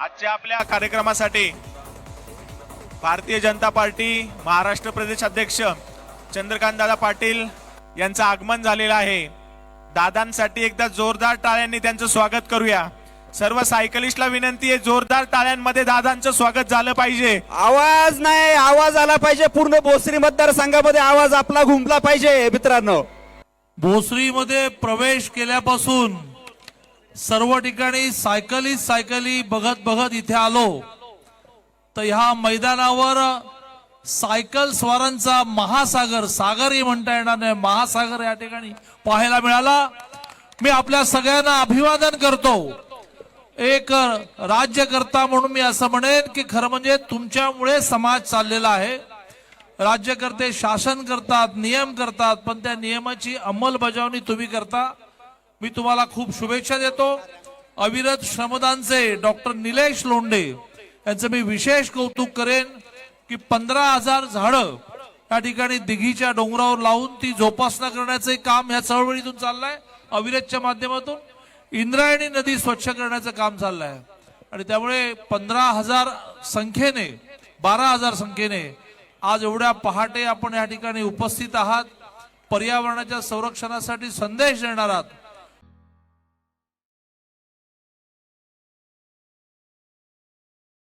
आजच्या आपल्या कार्यक्रमासाठी भारतीय जनता पार्टी महाराष्ट्र प्रदेश अध्यक्ष चंद्रकांत दादा पाटील यांचं आगमन झालेलं आहे. दादांसाठी एकदा जोरदार टाळ्यांनी त्यांचं स्वागत करूया. सर्व सायकलिस्टला विनंती आहे जोरदार टाळ्यांमध्ये दादांचं स्वागत झालं पाहिजे. आवाज नाही आवाज आला पाहिजे. पूर्ण भोसरी मतदारसंघामध्ये आवाज आपला घुमला पाहिजे मित्रांनो. भोसरीमध्ये प्रवेश केल्यापासून सर्व ठिकाणी सायकली सायकली बघत बघत इथे आलो. तर ह्या मैदानावर सायकल स्वारांचा महासागर सागरही म्हणता येणार नाही. महासागर या ठिकाणी पाहायला मिळाला. मी आपल्या सगळ्यांना अभिवादन करतो. एक राज्यकर्ता म्हणून मी असं म्हणेन की खरं म्हणजे तुमच्यामुळे समाज चाललेला आहे. राज्यकर्ते शासन करतात नियम करतात पण त्या नियमाची अंमलबजावणी तुम्ही करता. मी तुम्हाला खूप शुभेच्छा देतो. अविरत श्रमदानचे डॉक्टर निलेश लोंडे यांचं मी विशेष कौतुक करेन की पंधरा हजार झाडं या ठिकाणी दिघीच्या डोंगरावर लावून ती जोपासना करण्याचं काम ह्या चळवळीतून चाललंय अविरतच्या माध्यमातून. इंद्रायणी नदी स्वच्छ करण्याचं काम चाललंय. आणि त्यामुळे पंधरा हजार संख्येने बारा हजार संख्येने आज एवढ्या पहाटे आपण या ठिकाणी उपस्थित आहात. पर्यावरणाच्या संरक्षणासाठी संदेश देणार आहात.